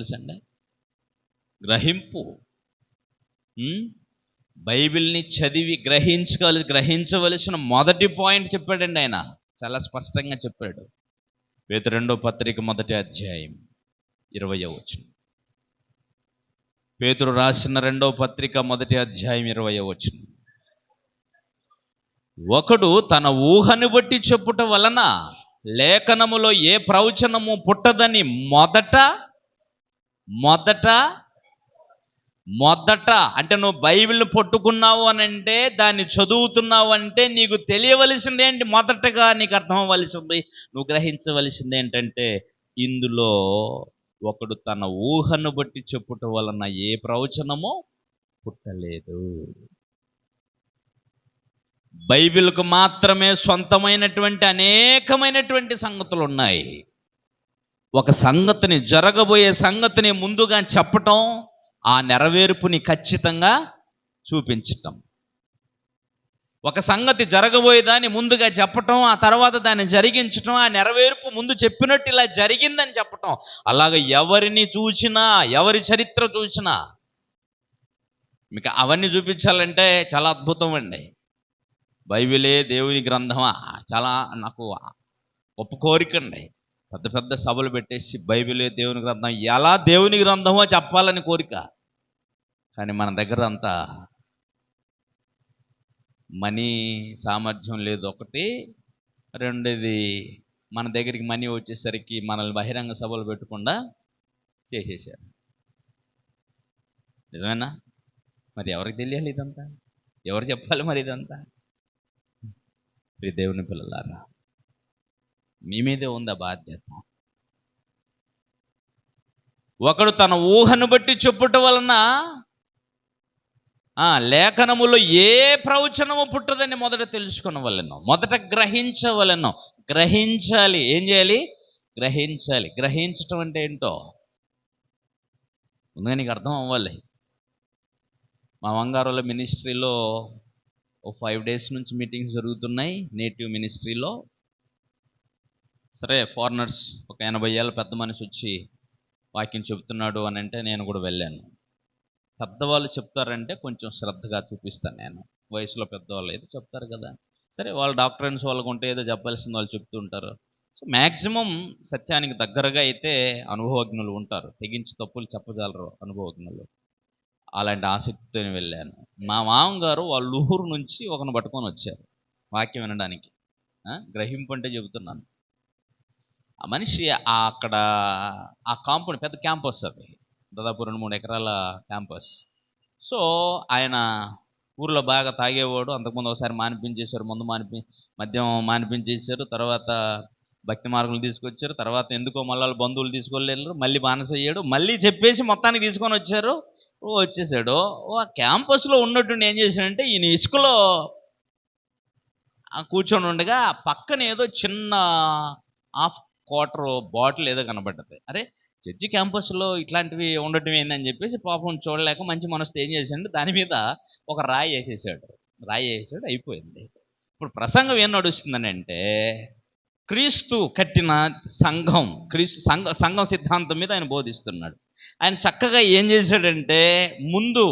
తెలుసండి? గ్రహింపు. బైబిల్ని చదివి గ్రహించుకోవాలి గ్రహించవలసిన మొదటి పాయింట్ చెప్పాడండి ఆయన. చాలా స్పష్టంగా చెప్పాడు. వేత రెండో పత్రిక మొదటి అధ్యాయం ఇరవై వచనం. పేతురు రాసిన రెండో పత్రిక మొదటి అధ్యాయం ఇరవై వచనం. ఒకడు తన ఊహను బట్టి చెప్పుట వలన లేఖనములో ఏ ప్రవచనము పుట్టదని మొదట మొదట మొదట అంటే నువ్వు బైబిల్ని పట్టుకున్నావు అని అంటే దాన్ని చదువుతున్నావు అంటే నీకు తెలియవలసింది ఏంటి? మొదటగా నీకు అర్థం అవ్వవలసింది నువ్వు గ్రహించవలసింది ఏంటంటే ఇందులో ఒకడు తన ఊహను బట్టి చెప్పుట వలన ఏ ప్రవచనమో పుట్టలేదు. బైబిల్కు మాత్రమే సొంతమైనటువంటి అనేకమైనటువంటి సంగతులు ఉన్నాయి ఒక సంగతిని జరగబోయే సంగతిని ముందుగా చెప్పటం ఆ నెరవేర్పుని ఖచ్చితంగా చూపించటం. ఒక సంగతి జరగబోయేదాన్ని ముందుగా చెప్పటం ఆ తర్వాత దాన్ని జరిగించటం ఆ నెరవేర్పు ముందు చెప్పినట్టు ఇలా జరిగిందని చెప్పటం. అలాగ ఎవరిని చూసినా ఎవరి చరిత్ర చూసినా మీకు అవన్నీ చూపించాలంటే చాలా అద్భుతం అండి. బైబిలే దేవుని గ్రంథమా? చాలా నాకు గొప్ప కోరిక అండి. పెద్ద పెద్ద సభలు పెట్టేసి బైబిలే దేవుని గ్రంథం. ఎలా దేవుని గ్రంథమో చెప్పాలని కోరిక. కానీ మన దగ్గర అంతా మనీ సామర్థ్యం లేదు. ఒకటి రెండోది మన దగ్గరికి మనీ వచ్చేసరికి మనల్ని బహిరంగ సభలు పెట్టకుండా చేసేసారు నిజమేనా? మరి ఎవరికి తెలియాలి ఇదంతా? ఎవరు చెప్పాలి మరి ఇదంతా? ప్రియ దేవుని పిల్లలారా మీ మీదే ఉందా బాధ్యత? ఒకడు తన ఊహను బట్టి చెప్పుట వలన ఆ లేఖనములో ఏ ప్రవచనము పుట్టదని మొదట తెలుసుకునవలెను. మొదట గ్రహించవలెను. గ్రహించాలి. ఏం చేయాలి? గ్రహించాలి. గ్రహించటం అంటే ఏంటో? ముందుగా నీకు అర్థం అవ్వాలి. మా వంగారుల మినిస్ట్రీలో ఓ ఫైవ్ డేస్ నుంచి మీటింగ్స్ జరుగుతున్నాయి నేటివ్ మినిస్ట్రీలో. సరే ఫారినర్స్ ఒక ఎనభై ఏళ్ళ పెద్ద మనిషి వచ్చి వాక్యం చెబుతున్నాడు అని అంటే నేను కూడా వెళ్ళాను. పెద్దవాళ్ళు చెప్తారంటే కొంచెం శ్రద్ధగా చూపిస్తాను నేను. వయసులో పెద్దవాళ్ళు ఏదో చెప్తారు కదా. సరే వాళ్ళ డాక్టరెన్స్ వాళ్ళకు ఉంటే ఏదో చెప్పాల్సింది వాళ్ళు చెప్తూ ఉంటారు. సో మ్యాక్సిమం సత్యానికి దగ్గరగా అయితే అనుభవజ్ఞులు ఉంటారు. తెగించి తప్పులు చెప్పజాలరు అనుభవజ్ఞులు. అలాంటి ఆసక్తితో వెళ్ళాను. మా మామగారు వాళ్ళ ఊరు నుంచి ఒకను పట్టుకొని వచ్చారు. వాక్యం వినడానికి. గ్రహింపు అంటే చెబుతున్నాను. ఆ మనిషి అక్కడ ఆ కాంపౌండ్ పెద్ద క్యాంపస్ అది. దాదాపు రెండు మూడు ఎకరాల క్యాంపస్. సో ఆయన ఊర్లో బాగా తాగేవాడు. అంతకుముందు ఒకసారి మానిపించేశారు ముందు మానిపి మద్యం మానిపించేశారు తర్వాత భక్తి మార్గులు తీసుకొచ్చారు. తర్వాత ఎందుకో మళ్ళీ బంధువులు తీసుకెళ్ళారు. మళ్ళీ బానిస అయ్యాడు. మళ్ళీ చెప్పేసి మొత్తానికి తీసుకొని వచ్చారు. ఓ వచ్చేసాడు. ఓ ఆ క్యాంపస్లో ఉన్నట్టుండి ఏం చేశాడంటే ఈయన ఇసుకలో ఆ కూర్చొని ఉండగా పక్కన ఏదో చిన్న ఆఫ్ క్వార్టర్ బాటిల్ ఏదో కనబడ్డది. అరే చర్చి క్యాంపస్లో ఇట్లాంటివి ఉండటం ఏందని చెప్పేసి పాపం చూడలేక మంచి మనసుతో ఏం చేశాడు దాని మీద ఒక రాయి వేసేసాడు. రాయి వేసాడు అయిపోయింది. ఇప్పుడు ప్రసంగం ఏం నడుస్తుందని అంటే క్రీస్తు కట్టిన సంఘం క్రీస్తు సంఘ సంఘం సిద్ధాంతం మీద ఆయన బోధిస్తున్నాడు. ఆయన చక్కగా ఏం చేశాడంటే ముందు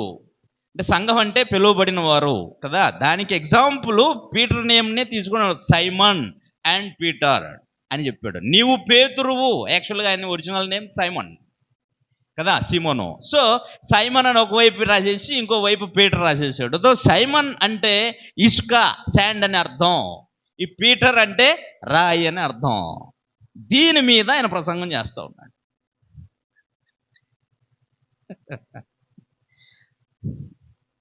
అంటే సంఘం అంటే పిలువబడిన వారు కదా దానికి ఎగ్జాంపుల్ పీటర్ నేమ్నే తీసుకున్నాడు సైమన్ అండ్ పీటర్. అని చెప్పాడు. నీవు పేతురువు. యాక్చువల్గా ఆయన ఒరిజినల్ నేమ్ సైమన్ కదా? సిమోను సో సైమన్ అని ఒకవైపు రాసేసి ఇంకో వైపు పీటర్ రాసేసాడు. సో సైమన్ అంటే ఇసుక శాండ్ అని అర్థం. ఈ పీటర్ అంటే రాయి అని అర్థం. దీని మీద ఆయన ప్రసంగం చేస్తూ ఉన్నాడు.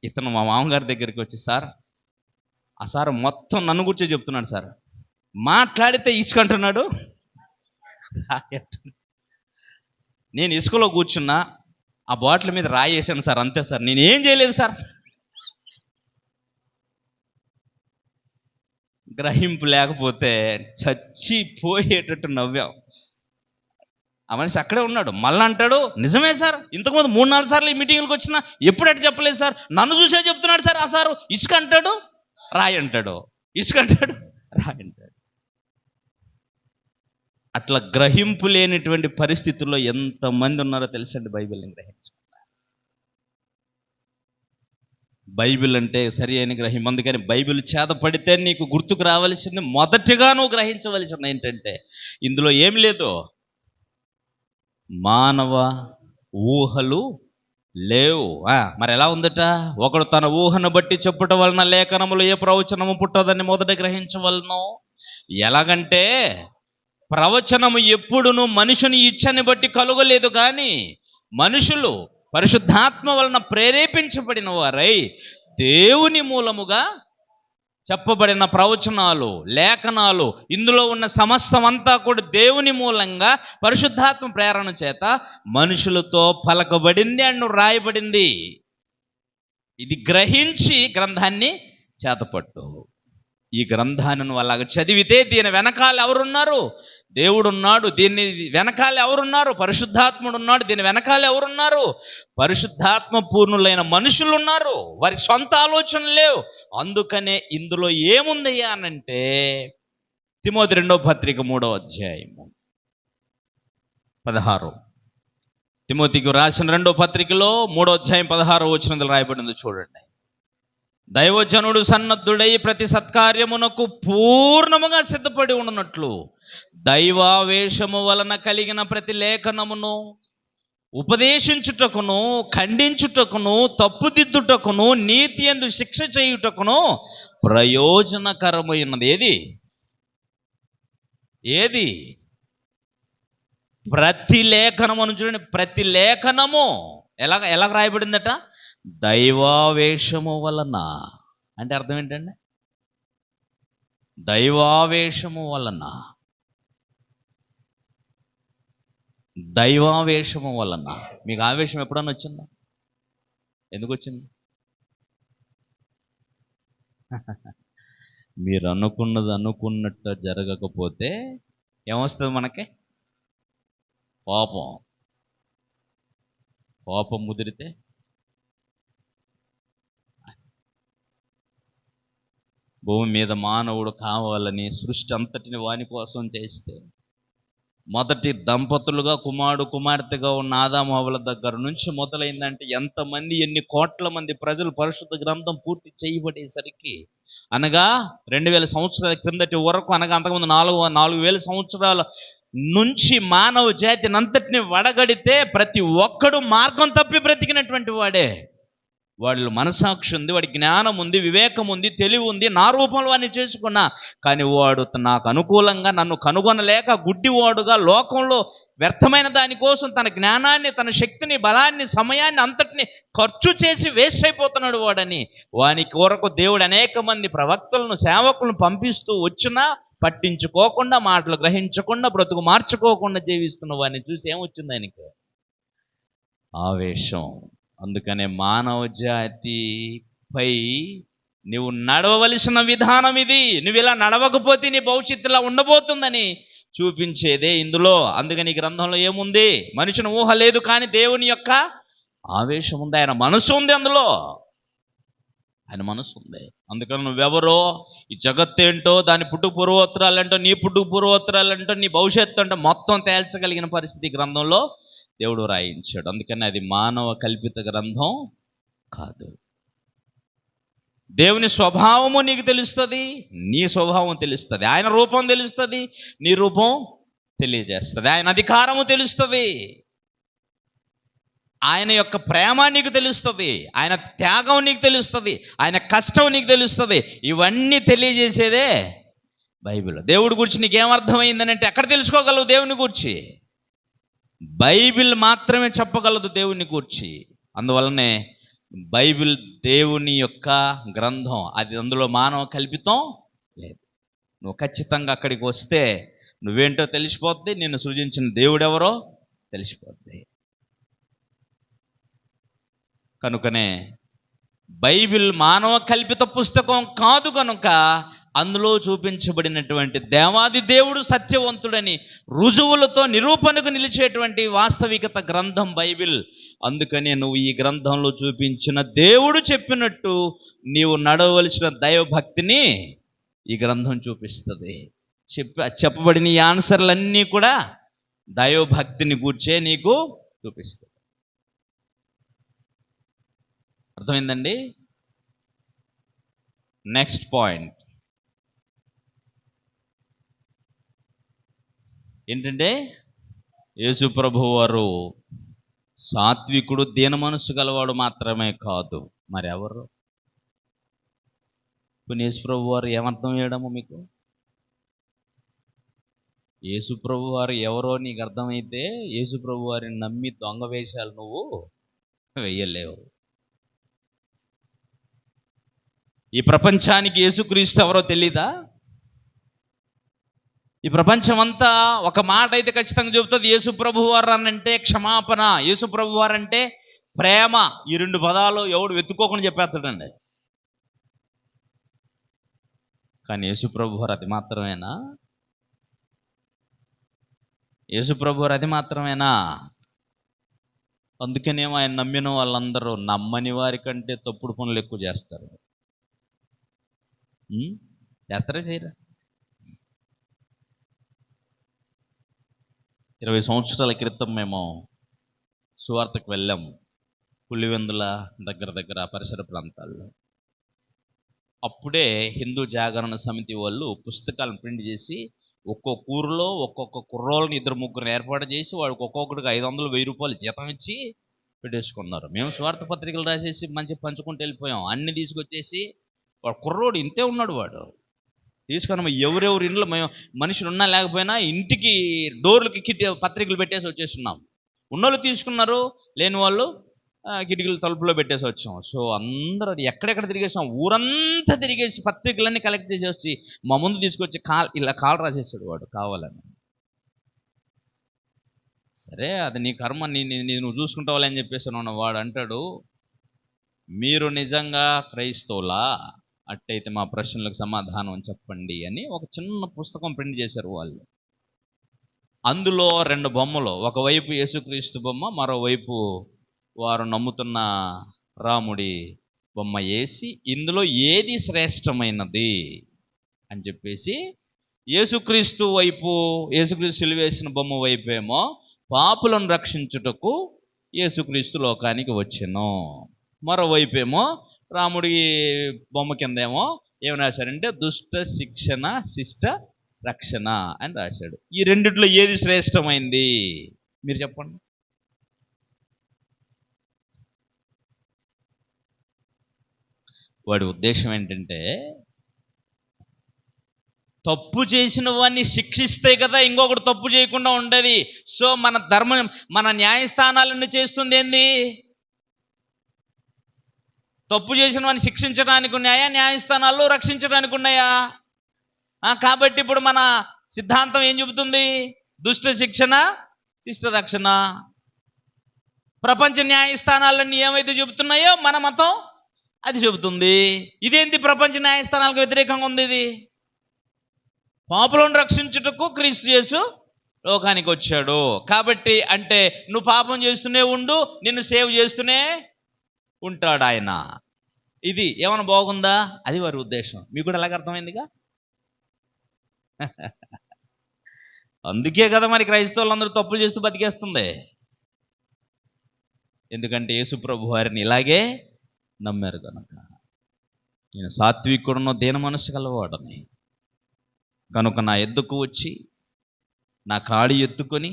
ఇతను మా మామగారి దగ్గరికి వచ్చి సార్ ఆ సార్ మొత్తం నన్ను గుర్చే చెప్తున్నాడు సార్. మాట్లాడితే ఇసుకంటున్నాడు నేను ఇసుకలో కూర్చున్నా ఆ బాటిల్ మీద రాయి వేసాను సార్ అంతే సార్. నేను ఏం చేయలేదు సార్. గ్రహింపు లేకపోతే చచ్చిపోయేటట్టు నవ్వాం. ఆ మనిషి అక్కడే ఉన్నాడు. మళ్ళీ అంటాడు నిజమే సార్ ఇంతకుముందు మూడు నాలుగు సార్లు ఈ మీటింగ్లకు వచ్చినా ఎప్పుడట్టు చెప్పలేదు సార్. నన్ను చూసే చెప్తున్నాడు సార్ ఆ సారు. ఇసుక అంటాడు రాయి అంటాడు. ఇసుక అంటాడు రాయి అంటాడు. అట్లా గ్రహింపు లేనిటువంటి పరిస్థితుల్లో ఎంతమంది ఉన్నారో తెలుసండి బైబిల్ని గ్రహించు బైబిల్ అంటే సరి అయిన గ్రహం అందుకని బైబిల్ చేత పడితే నీకు గుర్తుకు రావాల్సింది మొదటిగా నువ్వు గ్రహించవలసింది ఏంటంటే ఇందులో ఏం లేదు. మానవ ఊహలు లేవు. ఆ, మరి ఎలా ఉందట? ఒకడు తన ఊహను బట్టి చెప్పుట వలన లేఖనములు ఏ ప్రవచనము పుట్టదని మొదట గ్రహించవలను? ఎలాగంటే ప్రవచనము ఎప్పుడును మనుషుని ఇచ్చని బట్టి కలుగలేదు కానీ మనుషులు పరిశుద్ధాత్మ వలన ప్రేరేపించబడిన వారై దేవుని మూలముగా చెప్పబడిన ప్రవచనాలు లేఖనాలు ఇందులో ఉన్న సమస్తమంతా కూడా దేవుని మూలంగా పరిశుద్ధాత్మ ప్రేరణ చేత మనుషులతో పలకబడింది అండ్ రాయబడింది. ఇది గ్రహించి గ్రంథాన్ని చేతపట్టు. ఈ గ్రంథాన్ని నువ్వు అలాగ చదివితే దీని వెనకాల ఎవరున్నారు? దేవుడు ఉన్నాడు దీన్ని వెనకాల ఎవరున్నారు? పరిశుద్ధాత్ముడు ఉన్నాడు దీని వెనకాల ఎవరున్నారు? పరిశుద్ధాత్మ పూర్ణులైన మనుషులు ఉన్నారు వారి సొంత ఆలోచనలు లేవు. అందుకనే ఇందులో ఏముందయ్యా అనంటే తిమోతి రెండో పత్రిక మూడో అధ్యాయము. పదహారు. తిమోతికి రాసిన రెండో పత్రికలో మూడో అధ్యాయం పదహారు వచ్చినది రాయబడింది చూడండి. దైవజనుడు సన్నద్ధుడై ప్రతి సత్కార్యమునకు పూర్ణముగా సిద్ధపడి ఉండనట్లు దైవావేశము వలన కలిగిన ప్రతి లేఖనమును ఉపదేశించుటకును ఖండించుటకును తప్పుదిద్దుటకును నీతి ఎందు శిక్ష చేయుటకును ప్రయోజనకరమైనది. ఏది? ఏది? ప్రతి లేఖనము అని చూడండి. ప్రతి లేఖనము ఎలా ఎలా రాయబడిందట? దైవావేశము వలన. అంటే అర్థం ఏంటండి? దైవావేశము వలన. దైవావేశము వలన. మీకు ఆవేశం ఎప్పుడన్నా వచ్చిందా? ఎందుకు వచ్చింది మీరు అనుకున్నది అనుకున్నట్టు జరగకపోతే ఏమొస్తుంది మనకి? కోపం. కోపం ముదిరితే భూమి మీద మానవుడు కావాలని సృష్టి అంతటిని వాని కోసం చేస్తే మొదటి దంపతులుగా కుమారుడు కుమార్తెగా ఉన్న ఆదామహుల దగ్గర నుంచి మొదలైందంటే ఎంతమంది ఎన్ని కోట్ల మంది ప్రజలు పరిశుద్ధ గ్రంథం పూర్తి చేయబడేసరికి అనగా రెండు వేల సంవత్సరాల క్రిందటి వరకు అనగా అంతకుముందు నాలుగు నాలుగు వేల సంవత్సరాల నుంచి మానవ జాతిని అంతటిని వడగడితే ప్రతి ఒక్కడు మార్గం తప్పి బ్రతికినటువంటి వాడే. వాళ్ళు మనసాక్షి ఉంది వాడి జ్ఞానం ఉంది వివేకం ఉంది తెలివి ఉంది నా రూపంలో వాడిని చేసుకున్నా. కానీ వాడు నాకు అనుకూలంగా నన్ను కనుగొనలేక గుడ్డివాడుగా లోకంలో వ్యర్థమైన దానికోసం తన జ్ఞానాన్ని తన శక్తిని బలాన్ని సమయాన్ని అంతటిని ఖర్చు చేసి వేస్ట్ అయిపోతున్నాడు వాడని. వాని కొరకు దేవుడు అనేక మంది ప్రవక్తలను సేవకులను పంపిస్తూ వచ్చినా పట్టించుకోకుండా మాటలు గ్రహించకుండా బ్రతుకు మార్చుకోకుండా జీవిస్తున్న వాడిని చూసి ఏమొచ్చింది ఆయనకి? ఆవేశం. అందుకనే మానవ జాతిపై నువ్వు నడవవలసిన విధానం ఇది. నువ్వు ఇలా నడవకపోతే నీ భవిష్యత్తులా ఉండబోతుందని చూపించేదే ఇందులో. అందుకని గ్రంథంలో ఏముంది? మనిషిని ఊహ లేదు కానీ దేవుని యొక్క ఆవేశం ఉంది. ఆయన మనసు ఉంది అందులో. ఆయన మనసు ఉంది. అందుకని నువ్వెవరో? ఈ జగత్తు ఏంటో? దాని పుట్టుకు పూర్వోత్తరాలంటో నీ పుట్టుకు పూర్వోత్తరాలంటో నీ భవిష్యత్తు అంటే మొత్తం తేల్చగలిగిన పరిస్థితి గ్రంథంలో దేవుడు రాయించాడు. అందుకని అది మానవ కల్పిత గ్రంథం కాదు. దేవుని స్వభావము నీకు తెలుస్తుంది నీ స్వభావం తెలుస్తుంది. ఆయన రూపం తెలుస్తుంది నీ రూపం తెలియజేస్తుంది. ఆయన అధికారము తెలుస్తుంది. ఆయన యొక్క ప్రేమ నీకు తెలుస్తుంది ఆయన త్యాగం నీకు తెలుస్తుంది ఆయన కష్టం నీకు తెలుస్తుంది. ఇవన్నీ తెలియజేసేదే బైబిల్. దేవుడి గురించి నీకేమర్థమైందని అంటే ఎక్కడ తెలుసుకోగలవు దేవుని గురించి? బైబిల్ మాత్రమే చెప్పగలదు దేవుని గూర్చి. అందువలనే బైబిల్ దేవుని యొక్క గ్రంథం. అది అందులో మానవ కల్పితం లేదు. నువ్వు ఖచ్చితంగా అక్కడికి వస్తే నువ్వేంటో తెలిసిపోద్ది నిన్ను సృజించిన దేవుడెవరో తెలిసిపోద్ది. కనుకనే బైబిల్ మానవ కల్పిత పుస్తకం కాదు కనుక అందులో చూపించబడినటువంటి దేవాది దేవుడు సత్యవంతుడని రుజువులతో నిరూపణకు నిలిచేటువంటి వాస్తవికత గ్రంథం బైబిల్. అందుకనే నువ్వు ఈ గ్రంథంలో చూపించిన దేవుడు చెప్పినట్టు నీవు నడవలసిన దైవభక్తిని ఈ గ్రంథం చూపిస్తుంది. చెప్ప చెప్పబడిన ఈ ఆన్సర్లన్నీ కూడా దైవభక్తిని కూర్చే నీకు చూపిస్తుంది. అర్థమైందండి? Next point. ఏంటంటే యేసుప్రభు వారు సాత్వికుడు దీన మనసు గలవాడు మాత్రమే కాదు. మరి ఎవరు ఇప్పుడు యేసుప్రభు వారు ఏమర్థం చేయడము మీకు? యేసుప్రభు వారు ఎవరో నీకు అర్థమైతే యేసుప్రభు వారిని నమ్మి దొంగ వేషాలు నువ్వు వెయ్యలేవు. ఈ ప్రపంచానికి యేసుక్రీస్తు ఎవరో తెలీదా? ఈ ప్రపంచం అంతా ఒక మాట అయితే ఖచ్చితంగా చెబుతుంది యేసు ప్రభు వారు అంటే క్షమాపణ. యేసు ప్రభు వారు అంటే ప్రేమ. ఈ రెండు పదాలు ఎవడు వెతుక్కోకుండా చెప్పేస్తాడండి. కానీ యేసు ప్రభు వారు అది మాత్రమేనా? యేసు ప్రభు వారు అది మాత్రమేనా? అందుకనేమో ఆయన నమ్మిన వాళ్ళందరూ నమ్మని వారి కంటే తప్పుడు పనులు ఎక్కువ చేస్తారు. చేస్తారా చేయరా? ఇరవై సంవత్సరాల క్రితం మేము సువార్తకు వెళ్ళాము పులివెందుల దగ్గర దగ్గర పరిసర ప్రాంతాల్లో. అప్పుడే హిందూ జాగరణ సమితి వాళ్ళు పుస్తకాలను ప్రింట్ చేసి ఒక్కొక్క ఊరిలో ఒక్కొక్క కుర్రోళ్ళని ఇద్దరు ముగ్గురు ఏర్పాటు చేసి వాడికి ఒక్కొక్కడికి ఐదు వందలు వెయ్యి రూపాయలు జీతం ఇచ్చి పెట్టేసుకున్నారు. మేము స్వార్థ పత్రికలు రాసేసి మంచి పంచుకుంటూ వెళ్ళిపోయాం. అన్ని తీసుకొచ్చేసి వాడు కుర్రోడు ఇంతే ఉన్నాడు వాడు. తీసుకొని ఎవరెవరి ఇంట్లో మేము మనుషులు ఉన్నా లేకపోయినా ఇంటికి డోర్లకి కిటి పత్రికలు పెట్టేసి వచ్చేస్తున్నాం. ఉన్నోళ్ళు తీసుకున్నారు లేని వాళ్ళు కిటికీలు తలుపులో పెట్టేసి వచ్చాం. సో అందరూ ఎక్కడెక్కడ తిరిగేసాం? ఊరంతా తిరిగేసి పత్రికలన్నీ కలెక్ట్ చేసి వచ్చి మా ముందు తీసుకొచ్చి కాల్ ఇలా కాల్ రాసేసాడు వాడు కావాలని. సరే అది నీ కర్మ నీ నువ్వు చూసుకుంటావాలి అని చెప్పేసి వాడు అంటాడు మీరు నిజంగా క్రైస్తవులా? అట్టయితే మా ప్రశ్నలకు సమాధానం చెప్పండి అని ఒక చిన్న పుస్తకం ప్రింట్ చేశారు వాళ్ళు. అందులో రెండు బొమ్మలు ఒకవైపు యేసుక్రీస్తు బొమ్మ మరోవైపు వారు నమ్ముతున్న రాముడి బొమ్మ వేసి ఇందులో ఏది శ్రేష్టమైనది అని చెప్పేసి యేసుక్రీస్తు వైపు యేసుక్రీస్తు సిలివేసిన బొమ్మ వైపు ఏమో పాపులను రక్షించుటకు యేసుక్రీస్తు లోకానికి వచ్చాను. మరోవైపు ఏమో రాముడి బొమ్మ కిందేమో ఏమి రాశారంటే దుష్ట శిక్షణ శిష్ట రక్షణ అని రాశాడు. ఈ రెండిట్లో ఏది శ్రేష్టమైంది? మీరు చెప్పండి. వాడి ఉద్దేశం ఏంటంటే తప్పు చేసిన వాడిని శిక్షిస్తే కదా ఇంకొకటి తప్పు చేయకుండా ఉండేది. సో మన ధర్మం మన న్యాయస్థానాలన్నీ చేస్తుంది ఏంది? తప్పు చేసిన వాడిని శిక్షించడానికి ఉన్నాయా? న్యాయస్థానాలు రక్షించడానికి ఉన్నాయా? కాబట్టి ఇప్పుడు మన సిద్ధాంతం ఏం చెబుతుంది? దుష్ట శిక్షణ శిష్ట రక్షణ. ప్రపంచ న్యాయస్థానాలన్నీ ఏమైతే చెబుతున్నాయో మన మతం అది చెబుతుంది. ఇదేంటి ప్రపంచ న్యాయస్థానాలకు వ్యతిరేకంగా ఉంది ఇది? పాపులను రక్షించుటకు క్రీస్తు యేసు లోకానికి వచ్చాడు. కాబట్టి అంటే నువ్వు పాపం చేస్తూనే ఉండు నిన్ను సేవ్ చేస్తూనే ఉంటాడు ఆయన ఇది ఏమైనా బాగుందా? అది వారి ఉద్దేశం. మీకు కూడా ఎలాగ అర్థమైందిగా? అందుకే కదా మరి క్రైస్తవులందరూ తప్పులు చేస్తూ బతికేస్తుంది. ఎందుకంటే యేసుప్రభు వారిని ఇలాగే నమ్మారు కనుక నేను సాత్వికుడును దీన మనసు కలవాడని కనుక నా ఎద్దుకు వచ్చి నా కాడి ఎత్తుకొని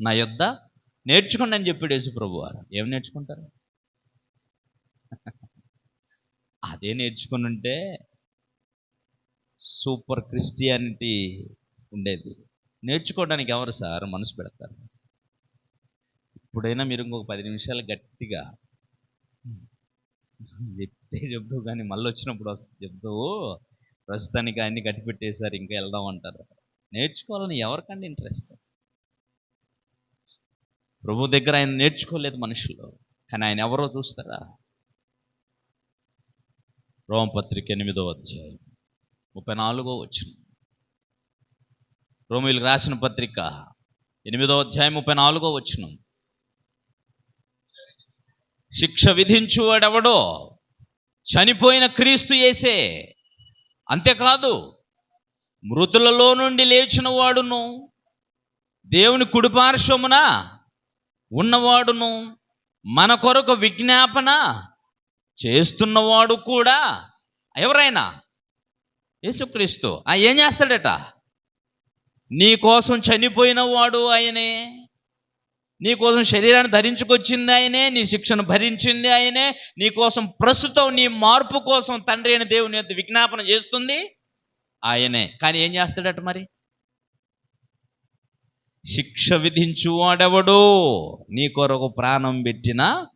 నా యొద్ద నేర్చుకోండి అని చెప్పాడు యేసుప్రభు వారు. ఏం నేర్చుకుంటారు? అదే నేర్చుకుని ఉంటే సూపర్ క్రిస్టియానిటీ ఉండేది. నేర్చుకోవడానికి ఎవరు సార్? మనసు పెడతారు. ఇప్పుడైనా మీరు ఇంకొక పది నిమిషాలు గట్టిగా చెప్తే చెప్తూ కానీ మళ్ళీ వచ్చినప్పుడు వస్తే చెప్తూ ప్రస్తుతానికి అన్ని గట్టిపెట్టేశారు ఇంకా వెళ్దాం అంటారు. నేర్చుకోవాలని ఎవరికండి ఇంట్రెస్ట్? ప్రభు దగ్గర ఆయన నేర్చుకోలేదు మనుషులు కానీ ఆయన ఎవరో చూస్తారా? రోమపత్రిక ఎనిమిదో అధ్యాయం. ముప్పై నాలుగో వచ్చిన రోమిలకు రాసిన పత్రిక ఎనిమిదో అధ్యాయం ముప్పై నాలుగో వచ్చిన శిక్ష విధించువాడెవడో చనిపోయిన క్రీస్తు యేసే. అంతేకాదు మృతులలో నుండి లేచిన వాడును. దేవుని కుడిపార్శ్వమున ఉన్నవాడును. మన కొరకు విజ్ఞాపన చేస్తున్నవాడు కూడా ఎవరైనా? యేసుక్రీస్తు. ఆ ఏం చేస్తాడట? నీ కోసం చనిపోయిన వాడు ఆయనే. నీ కోసం శరీరాన్ని ధరించుకొచ్చింది ఆయనే. నీ శిక్షను భరించింది ఆయనే. నీ కోసం ప్రస్తుతం నీ మార్పు కోసం తండ్రి అయిన దేవుని యొక్క విజ్ఞాపన చేస్తుంది ఆయనే. కానీ ఏం చేస్తాడట మరి? శిక్ష విధించువాడెవడు? నీ కొరకు ప్రాణం పెట్టిన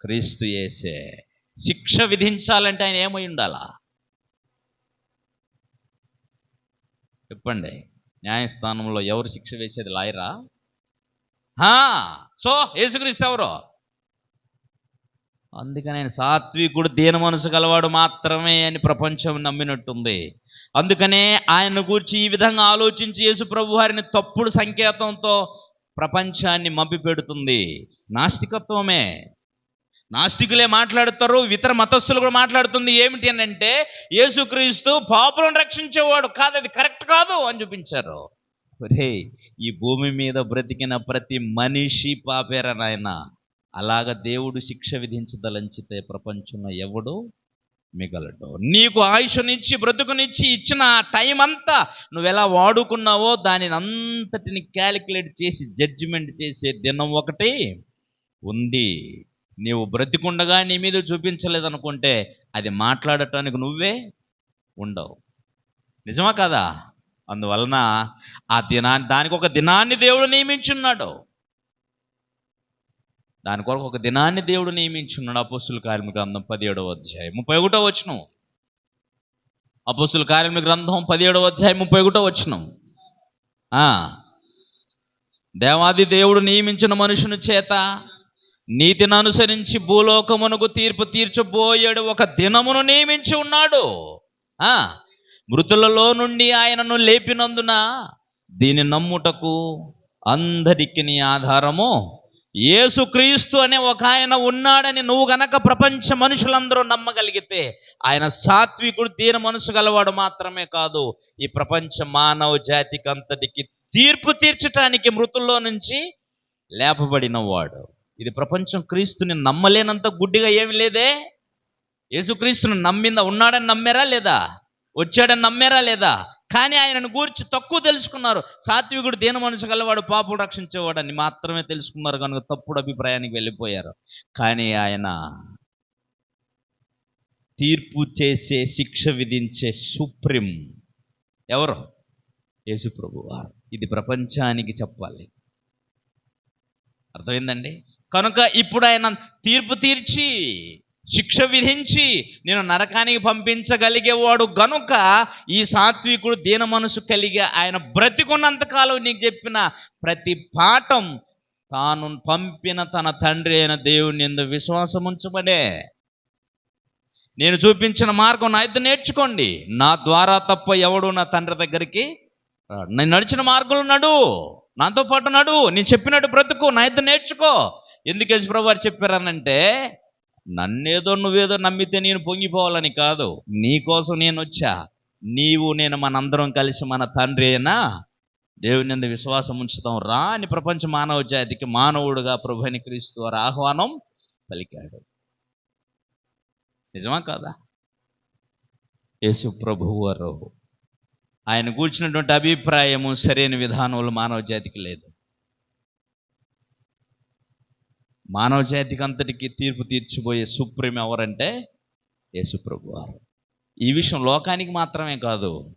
క్రీస్తు యేసే. శిక్ష విధించాలంటే ఆయన ఏమై ఉండాలా? చెప్పండి. న్యాయస్థానంలో ఎవరు శిక్ష వేసేది? లాయరా? సో యేసుక్రీస్తు ఎవరు? అందుకని ఆయన సాత్వికుడు దీన మనసు గలవాడు మాత్రమే అని ప్రపంచం నమ్మినట్టుంది. అందుకనే ఆయన గూర్చి ఈ విధంగా ఆలోచించి యేసు ప్రభు వారిని తప్పుడు సంకేతంతో ప్రపంచాన్ని మభ్యపెడుతుంది. నాస్తికత్వమే. నాస్తికులే మాట్లాడుతారు ఇతర మతస్థులు కూడా మాట్లాడుతుంది. ఏమిటి అని అంటే యేసుక్రీస్తు పాపులను రక్షించేవాడు కాదు అది కరెక్ట్ కాదు అని చూపించారు. రే ఈ భూమి మీద బ్రతికిన ప్రతి మనిషి పాపేరా నాయన? అలాగ దేవుడు శిక్ష విధించదలంచితే ప్రపంచంలో ఎవడు మిగలడు. నీకు ఆయుషనిచ్చి బ్రతుకునిచ్చి ఇచ్చిన ఆ టైం అంతా నువ్వు ఎలా వాడుకున్నావో దానిని అంతటిని క్యాలిక్యులేట్ చేసి జడ్జిమెంట్ చేసే దినం ఒకటి ఉంది. నీవు బ్రతికుండగా నీ మీద చూపించలేదనుకుంటే అది మాట్లాడటానికి నువ్వే ఉండవు. నిజమా కదా? అందువలన ఆ దినాన్ని దానికి ఒక దినాన్ని దేవుడు నియమించున్నాడు. దాని కొరకు ఒక దినాన్ని దేవుడు నియమించున్నాడు. అపోస్తుల కార్మిక గ్రంథం పదిహేడవ అధ్యాయం ముప్పై ఒకటో వచనం. అపోస్తుల కార్మిక గ్రంథం పదిహేడవ అధ్యాయం ముప్పై ఒకటో వచనం. ఆ. దేవాది దేవుడు నియమించిన మనుషుని చేత నీతిని అనుసరించి భూలోకమునకు తీర్పు తీర్చబోయాడు ఒక దినమును నియమించి ఉన్నాడు. ఆ మృతులలో నుండి ఆయనను లేపినందున దీని నమ్ముటకు అందరికి నీ ఆధారము. యేసుక్రీస్తు అనే ఒక ఆయన ఉన్నాడని నువ్వు గనక ప్రపంచ మనుషులందరూ నమ్మగలిగితే ఆయన సాత్వికుడు దీన మనసు గలవాడు మాత్రమే కాదు ఈ ప్రపంచ మానవ జాతికి అంతటికి తీర్పు తీర్చటానికి మృతుల్లో నుంచి లేపబడిన వాడు ఇది ప్రపంచం క్రీస్తుని నమ్మలేనంత గుడ్డిగా ఏమి లేదే? యేసుక్రీస్తుని నమ్మిందా ఉన్నాడని నమ్మారా లేదా? వచ్చాడని నమ్మారా లేదా? కానీ ఆయనను గూర్చి తక్కువ తెలుసుకున్నారు. సాత్వికుడు దేని మనసు గలవాడు పాపు రక్షించేవాడని మాత్రమే తెలుసుకున్నారు. కనుక తప్పుడు అభిప్రాయానికి వెళ్ళిపోయారు. కానీ ఆయన తీర్పు చేసే శిక్ష విధించే సుప్రీం ఎవరు? యేసు వారు ఇది ప్రపంచానికి చెప్పాలి. అర్థమైందండి? కనుక ఇప్పుడు ఆయన తీర్పు తీర్చి శిక్ష విధించి నేను నరకానికి పంపించగలిగేవాడు గనుక ఈ సాత్వికుడు దీన మనసు కలిగి ఆయన బ్రతికున్నంతకాలం నీకు చెప్పిన ప్రతి పాఠం తాను పంపిన తన తండ్రి అయిన దేవుని ఎందు విశ్వాసం ఉంచబడే. నేను చూపించిన మార్గం నా ఇద్దరు నేర్చుకోండి. నా ద్వారా తప్ప ఎవడు నా తండ్రి దగ్గరికి నేను నడిచిన మార్గంలో నడు. నాతో పాటు నడు. నేను చెప్పినట్టు బ్రతుకు. నా ఇద్దరు నేర్చుకో. ఎందుకు యశ్వరావు వారు చెప్పారనంటే నన్నేదో నువ్వేదో నమ్మితే నేను పొంగిపోవాలని కాదు. నీకోసం నేను వచ్చా. నీవు నేను మనందరం కలిసి మన తండ్రి అయినా దేవుని ఎందు విశ్వాసం ఉంచుతాం. రా అని ప్రపంచ మానవ జాతికి మానవుడుగా ప్రభుని క్రీస్తు వారు ఆహ్వానం పలికాడు. నిజమా కాదా? యేసు ప్రభువు వారు. ఆయన కూర్చున్నటువంటి అభిప్రాయము సరైన విధానములు మానవ జాతికి లేదు. మానవ జాతికి అంతటికి తీర్పు తీర్చిపోయే సుప్రీం ఎవరంటే యేసుప్రభు వారు ఈ విషయం లోకానికి మాత్రమే కాదు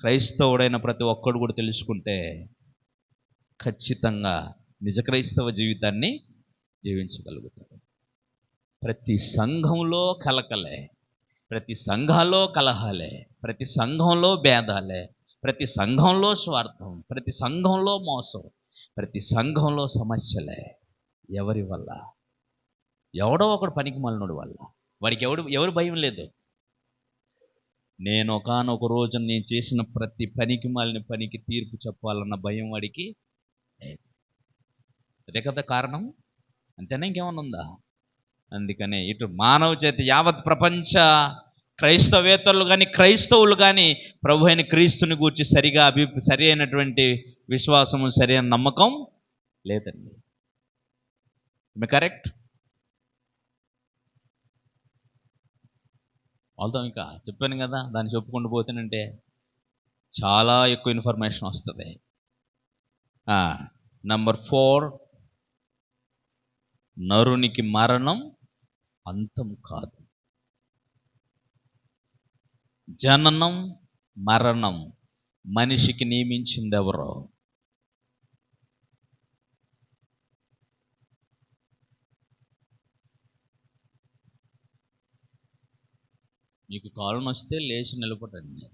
క్రైస్తవుడైన ప్రతి ఒక్కడు కూడా తెలుసుకుంటే ఖచ్చితంగా నిజ క్రైస్తవ జీవితాన్ని జీవించగలుగుతాడు. ప్రతి సంఘంలో కలకలే ప్రతి సంఘాలో కలహాలే ప్రతి సంఘంలో భేదాలే ప్రతి సంఘంలో స్వార్థం ప్రతి సంఘంలో మోసం ప్రతి సంఘంలో సమస్యలే. ఎవరి వల్ల? ఎవడో ఒకడు పనికి మలినోడు వల్ల. వాడికి ఎవడు ఎవరు భయం లేదు. నేను ఒకనొక రోజు నేను చేసిన ప్రతి పనికి మాలిన పనికి తీర్పు చెప్పాలన్న భయం వాడికి లేదు. అదే కదా కారణం? అంతేనా ఇంకేమన్నా ఉందా? అందుకనే ఇటు మానవ చేతి యావత్ ప్రపంచ క్రైస్తవేతరులు కానీ క్రైస్తవులు కానీ ప్రభు అయిన క్రీస్తుని గూర్చి సరిగా అభి సరి అయినటువంటి విశ్వాసము సరి అయిన నమ్మకం లేదండి. కరెక్ట్ వాళ్ళతో ఇంకా చెప్పాను కదా దాన్ని చెప్పుకుంటూ పోతానంటే చాలా ఎక్కువ ఇన్ఫర్మేషన్ వస్తుంది. నంబర్ ఫోర్ నరునికి మరణం అంతం కాదు. జననం మరణం మనిషికి నియమించింది ఎవరో మీకు కాలం వస్తే లేచి నిలబడండి.